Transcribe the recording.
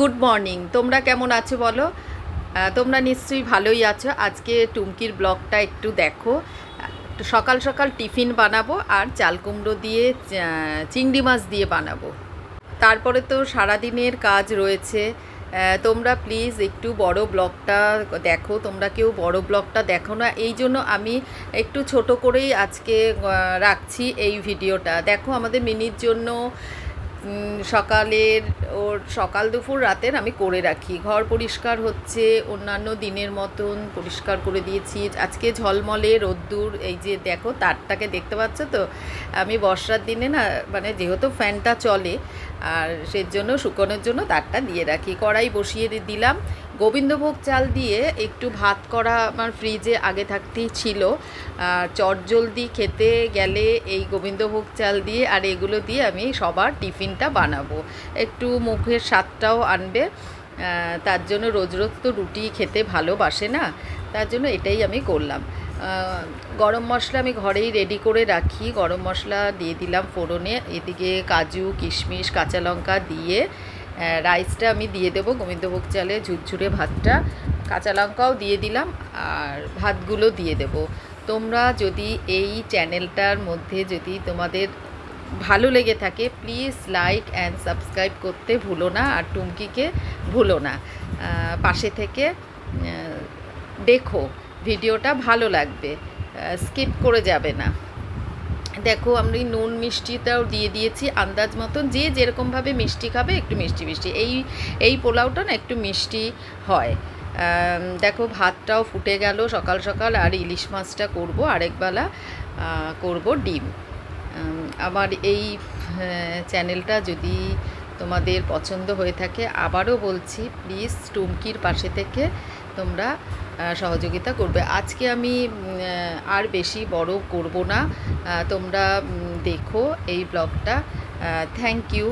Good morning তোমরা কেমন আছো বলো? তোমরা নিশ্চয়ই ভালোই আছো। আজকে টুমকির ব্লগটা একটু দেখো। সকাল সকাল টিফিন বানাবো আর চাল কুমড়ো দিয়ে চিংড়ি মাছ দিয়ে বানাবো। তারপরে তো সারাদিনের কাজ রয়েছে। তোমরা প্লিজ একটু বড় ব্লগটা দেখো। তোমরা কেউ বড় ব্লগটা দেখো না। এই জন্য আমি একটু ছোট করেই আজকে রাখছি এই ভিডিওটা। দেখো আমাদের মিনির জন্য সকালের ওর সকাল দুপুর রাতের আমি করে রাখি। ঘর পরিষ্কার হচ্ছে, অন্যান্য দিনের মতন পরিষ্কার করে দিয়েছি। আজকে ঝলমলে রোদ্দুর, এই যে দেখো তারটাকে দেখতে পাচ্ছ তো? আমি বর্ষার দিনে না মানে যেহেতু ফ্যানটা চলে, আর সেজন্য শুকোনোর জন্য তারটা দিয়ে রাখি। কড়াই বসিয়ে দিলাম। গোবিন্দভোগ চাল দিয়ে একটু ভাত করা আমার ফ্রিজে আগে থাকতেই ছিল। চটজলদি খেতে গেলে এই গোবিন্দভোগ চাল দিয়ে আর এগুলো দিয়ে আমি সবার টিফিনটা বানাবো। একটু মুখের স্বাদটাও আনবে। তার জন্য রোজ রোজ তো রুটি খেতে ভালোবাসে না, তার জন্য এটাই আমি করলাম। গরম মশলা আমি ঘরেই রেডি করে রাখি। গরম মশলা দিয়ে দিলাম ফোড়নে। এদিকে কাজু, কিশমিশ, কাঁচা লঙ্কা দিয়ে রাইসটা আমি দিয়ে দেবো, গোবিন্দভোগ চালে ঝুরঝুরে ভাতটা, কাঁচা লঙ্কাও দিয়ে দিলাম, আর ভাতগুলো দিয়ে দেবো। তোমরা যদি এই চ্যানেলটার মধ্যে যদি তোমাদের ভালো লেগে থাকে প্লিজ লাইক অ্যান্ড সাবস্ক্রাইব করতে ভুলো না, আর টুমকিকে ভুলো না। পাশে থেকে দেখো, ভিডিওটা ভালো লাগবে স্কিপ করে যাবে না। দেখো, আমরা এই নুন মিষ্টিটাও দিয়ে দিয়েছি, আন্দাজ মতন। যে যেরকমভাবে মিষ্টি খাবে, একটু মিষ্টি মিষ্টি। এই এই পোলাওটা না একটু মিষ্টি হয়। দেখো, ভাতটাও ফুটে গেল সকাল সকাল, আর ইলিশ মাছটা করব আরেকবেলা করব ডিম। আমার এই চ্যানেলটা যদি তোমাদের পছন্দ হয়ে থাকে, আবারও বলছি প্লিজ টুমকির পাশে থেকে তোমরা সহযোগিতা করবে। আজকে আমি আর বেশি বড় করব না। তোমরা দেখো এই ব্লগটা। Thank you